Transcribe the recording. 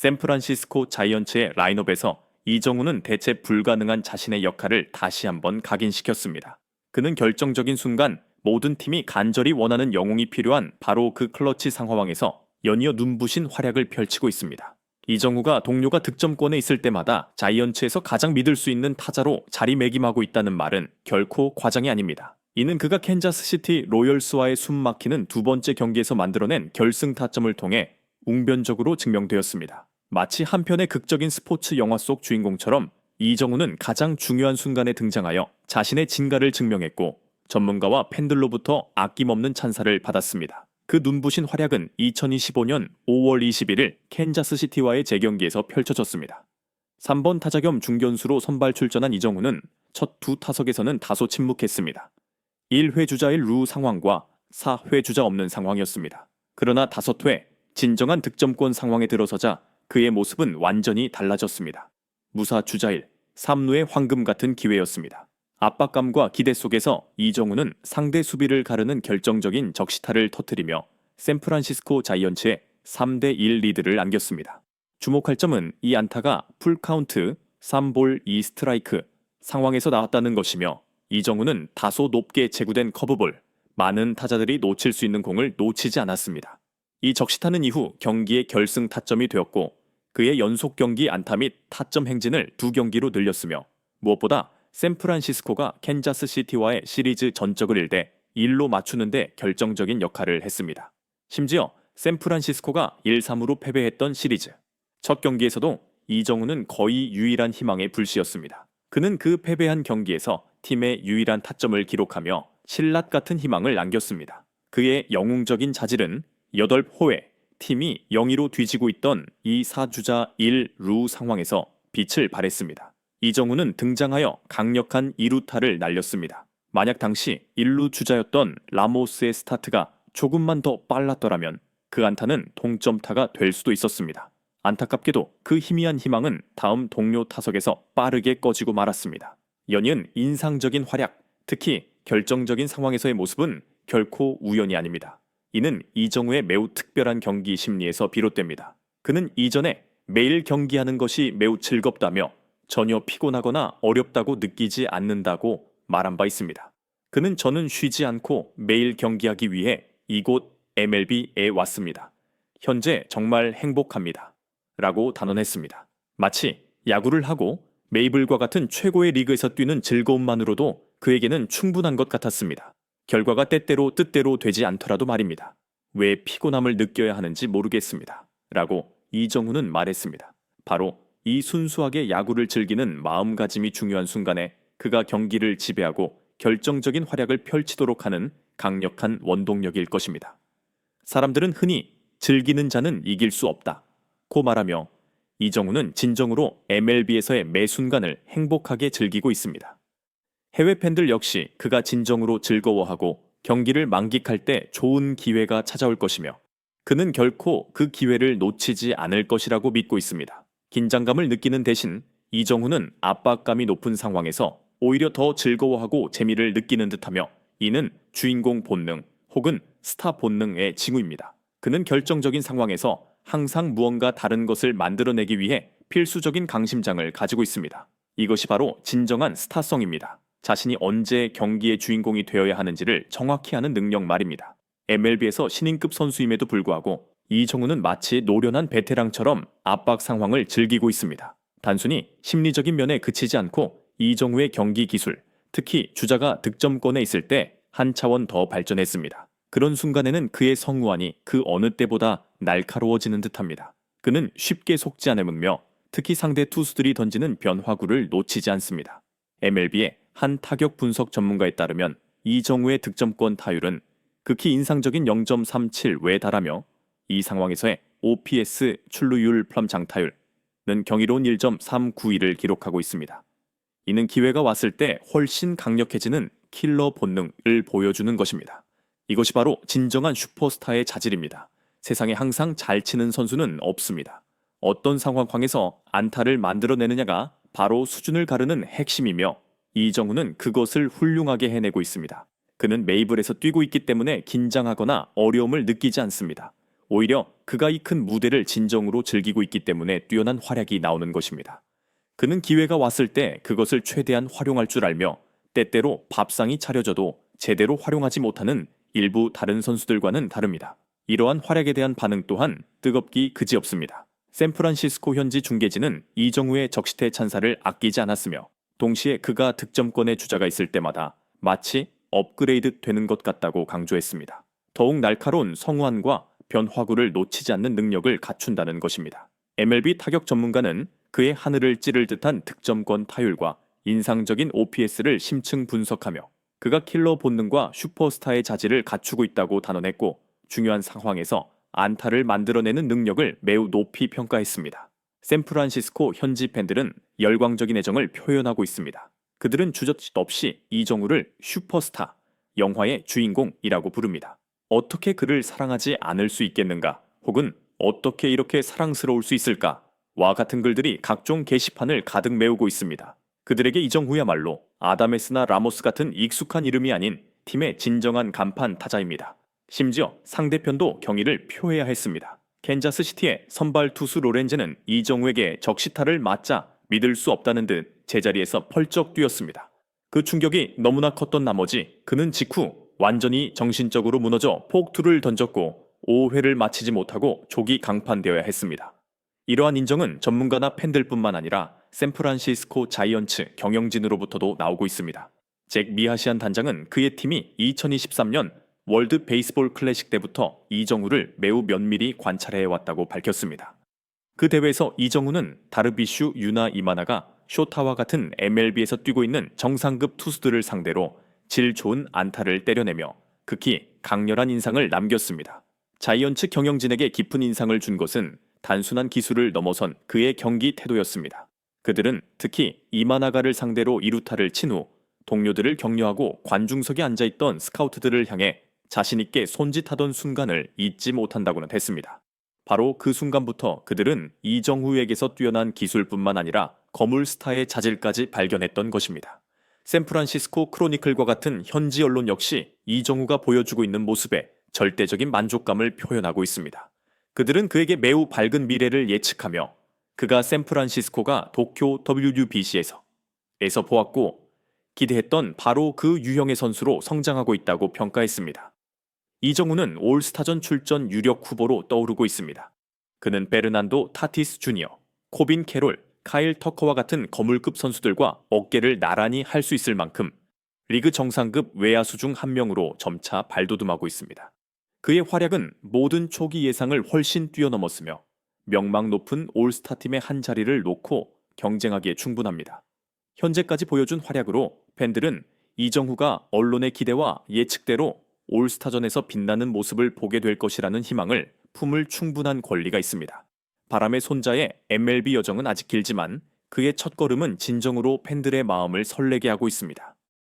샌프란시스코 자이언츠의 라인업에서 이정우는 대체 불가능한 자신의 역할을 다시 한번 각인시켰습니다. 그는 결정적인 순간 모든 팀이 간절히 원하는 영웅이 필요한 바로 그 클러치 상황에서 연이어 눈부신 활약을 펼치고 있습니다. 이정우가 동료가 득점권에 있을 때마다 자이언츠에서 가장 믿을 수 있는 타자로 자리매김하고 있다는 말은 결코 과장이 아닙니다. 이는 그가 캔자스시티 로열스와의 숨막히는 두 번째 경기에서 만들어낸 결승 타점을 통해 웅변적으로 증명되었습니다. 마치 한 편의 극적인 스포츠 영화 속 주인공처럼 이정우는 가장 중요한 순간에 등장하여 자신의 진가를 증명했고 전문가와 팬들로부터 아낌없는 찬사를 받았습니다. 그 눈부신 활약은 2025년 5월 21일 캔자스시티와의 재경기에서 펼쳐졌습니다. 3번 타자 겸 중견수로 선발 출전한 이정우는 첫 두 타석에서는 다소 침묵했습니다. 1회 주자 1루 상황과 4회 주자 없는 상황이었습니다. 그러나 다섯 회 진정한 득점권 상황에 들어서자 그의 모습은 완전히 달라졌습니다. 무사 주자 1, 3루의 황금 같은 기회였습니다. 압박감과 기대 속에서 이정우는 상대 수비를 가르는 결정적인 적시타를 터뜨리며 샌프란시스코 자이언츠의 3대 1 리드를 안겼습니다. 주목할 점은 이 안타가 풀카운트 3볼 2스트라이크 상황에서 나왔다는 것이며 이정우는 다소 높게 제구된 커브볼 많은 타자들이 놓칠 수 있는 공을 놓치지 않았습니다. 이 적시타는 이후 경기의 결승 타점이 되었고 그의 연속 경기 안타 및 타점 행진을 두 경기로 늘렸으며 무엇보다 샌프란시스코가 캔자스 시티와의 시리즈 전적을 잃되 1로 맞추는데 결정적인 역할을 했습니다. 심지어 샌프란시스코가 1-3으로 패배했던 시리즈. 첫 경기에서도 이정우는 거의 유일한 희망의 불씨였습니다. 그는 그 패배한 경기에서 팀의 유일한 타점을 기록하며 신라 같은 희망을 안겼습니다. 그의 영웅적인 자질은 8호에 팀이 0-2로 뒤지고 있던 이 4주자 1루 상황에서 빛을 발했습니다. 이정우는 등장하여 강력한 2루타를 날렸습니다. 만약 당시 1루 주자였던 라모스의 스타트가 조금만 더 빨랐더라면 그 안타는 동점타가 될 수도 있었습니다. 안타깝게도 그 희미한 희망은 다음 동료 타석에서 빠르게 꺼지고 말았습니다. 연이은 인상적인 활약, 특히 결정적인 상황에서의 모습은 결코 우연이 아닙니다. 이는 이정우의 매우 특별한 경기 심리에서 비롯됩니다. 그는 이전에 매일 경기하는 것이 매우 즐겁다며 전혀 피곤하거나 어렵다고 느끼지 않는다고 말한 바 있습니다. 그는 저는 쉬지 않고 매일 경기하기 위해 이곳 MLB에 왔습니다. 현재 정말 행복합니다. 라고 단언했습니다. 마치 야구를 하고 메이블과 같은 최고의 리그에서 뛰는 즐거움만으로도 그에게는 충분한 것 같았습니다. 결과가 때때로 뜻대로 되지 않더라도 말입니다. 왜 피곤함을 느껴야 하는지 모르겠습니다. 라고 이정우는 말했습니다. 바로 이 순수하게 야구를 즐기는 마음가짐이 중요한 순간에 그가 경기를 지배하고 결정적인 활약을 펼치도록 하는 강력한 원동력일 것입니다. 사람들은 흔히 즐기는 자는 이길 수 없다. 고 말하며 이정우는 진정으로 MLB에서의 매 순간을 행복하게 즐기고 있습니다. 해외 팬들 역시 그가 진정으로 즐거워하고 경기를 만끽할 때 좋은 기회가 찾아올 것이며 그는 결코 그 기회를 놓치지 않을 것이라고 믿고 있습니다. 긴장감을 느끼는 대신 이정우는 압박감이 높은 상황에서 오히려 더 즐거워하고 재미를 느끼는 듯하며 이는 주인공 본능 혹은 스타 본능의 징후입니다. 그는 결정적인 상황에서 항상 무언가 다른 것을 만들어내기 위해 필수적인 강심장을 가지고 있습니다. 이것이 바로 진정한 스타성입니다. 자신이 언제 경기의 주인공이 되어야 하는지를 정확히 아는 능력 말입니다. MLB에서 신인급 선수임에도 불구하고 이정우는 마치 노련한 베테랑처럼 압박 상황을 즐기고 있습니다. 단순히 심리적인 면에 그치지 않고 이정우의 경기 기술, 특히 주자가 득점권에 있을 때 한 차원 더 발전했습니다. 그런 순간에는 그의 성우환이 그 어느 때보다 날카로워지는 듯합니다. 그는 쉽게 속지 않으며 특히 상대 투수들이 던지는 변화구를 놓치지 않습니다. MLB의 한 타격 분석 전문가에 따르면 이정우의 득점권 타율은 극히 인상적인 0.37에 달하며 이 상황에서의 OPS 출루율 플럼 장타율은 경이로운 1.391을 기록하고 있습니다. 이는 기회가 왔을 때 훨씬 강력해지는 킬러 본능을 보여주는 것입니다. 이것이 바로 진정한 슈퍼스타의 자질입니다. 세상에 항상 잘 치는 선수는 없습니다. 어떤 상황에서 안타를 만들어내느냐가 바로 수준을 가르는 핵심이며 이정우는 그것을 훌륭하게 해내고 있습니다. 그는 메이블에서 뛰고 있기 때문에 긴장하거나 어려움을 느끼지 않습니다. 오히려 그가 이 큰 무대를 진정으로 즐기고 있기 때문에 뛰어난 활약이 나오는 것입니다. 그는 기회가 왔을 때 그것을 최대한 활용할 줄 알며 때때로 밥상이 차려져도 제대로 활용하지 못하는 일부 다른 선수들과는 다릅니다. 이러한 활약에 대한 반응 또한 뜨겁기 그지없습니다. 샌프란시스코 현지 중계진은 이정우의 적시태 찬사를 아끼지 않았으며 동시에 그가 득점권의 주자가 있을 때마다 마치 업그레이드 되는 것 같다고 강조했습니다. 더욱 날카로운 성우안과 변화구를 놓치지 않는 능력을 갖춘다는 것입니다. MLB 타격 전문가는 그의 하늘을 찌를 듯한 득점권 타율과 인상적인 OPS를 심층 분석하며 그가 킬러 본능과 슈퍼스타의 자질을 갖추고 있다고 단언했고 중요한 상황에서 안타를 만들어내는 능력을 매우 높이 평가했습니다. 샌프란시스코 현지 팬들은 열광적인 애정을 표현하고 있습니다. 그들은 주저짓 없이 이정우를 슈퍼스타, 영화의 주인공이라고 부릅니다. 어떻게 그를 사랑하지 않을 수 있겠는가? 혹은 어떻게 이렇게 사랑스러울 수 있을까? 와 같은 글들이 각종 게시판을 가득 메우고 있습니다. 그들에게 이정후야말로 아다메스나 라모스 같은 익숙한 이름이 아닌 팀의 진정한 간판 타자입니다. 심지어 상대편도 경의를 표해야 했습니다. 캔자스 시티의 선발 투수 로렌즈는 이정우에게 적시타를 맞자 믿을 수 없다는 듯 제자리에서 펄쩍 뛰었습니다. 그 충격이 너무나 컸던 나머지 그는 직후 완전히 정신적으로 무너져 폭투를 던졌고 5회를 마치지 못하고 조기 강판되어야 했습니다. 이러한 인정은 전문가나 팬들뿐만 아니라 샌프란시스코 자이언츠 경영진으로부터도 나오고 있습니다. 잭 미하시안 단장은 그의 팀이 2023년 월드 베이스볼 클래식 때부터 이정우를 매우 면밀히 관찰해 왔다고 밝혔습니다. 그 대회에서 이정우는 다르비슈, 유나 이마나가 쇼타와 같은 MLB에서 뛰고 있는 정상급 투수들을 상대로 질 좋은 안타를 때려내며 극히 강렬한 인상을 남겼습니다. 자이언츠 경영진에게 깊은 인상을 준 것은 단순한 기술을 넘어선 그의 경기 태도였습니다. 그들은 특히 이마나가를 상대로 이루타를 친 후 동료들을 격려하고 관중석에 앉아있던 스카우트들을 향해 자신있게 손짓하던 순간을 잊지 못한다고는 했습니다. 바로 그 순간부터 그들은 이정후에게서 뛰어난 기술뿐만 아니라 거물 스타의 자질까지 발견했던 것입니다. 샌프란시스코 크로니클과 같은 현지 언론 역시 이정후가 보여주고 있는 모습에 절대적인 만족감을 표현하고 있습니다. 그들은 그에게 매우 밝은 미래를 예측하며 그가 샌프란시스코가 도쿄 WBC에서 에서 보았고 기대했던 바로 그 유형의 선수로 성장하고 있다고 평가했습니다. 이정우는 올스타전 출전 유력 후보로 떠오르고 있습니다. 그는 베르난도 타티스 주니어, 코빈 캐롤, 카일 터커와 같은 거물급 선수들과 어깨를 나란히 할 수 있을 만큼 리그 정상급 외야수 중 한 명으로 점차 발돋움하고 있습니다. 그의 활약은 모든 초기 예상을 훨씬 뛰어넘었으며 명망 높은 올스타 팀의 한 자리를 놓고 경쟁하기에 충분합니다. 현재까지 보여준 활약으로 팬들은 이정후가 언론의 기대와 예측대로 올스타전에서 빛나는 모습을 보게 될 것이라는 희망을 품을 충분한 권리가 있습니다. 바람의 손자의 MLB 여정은 아직 길지만 그의 첫걸음은 진정으로 팬들의 마음을 설레게 하고 있습니다.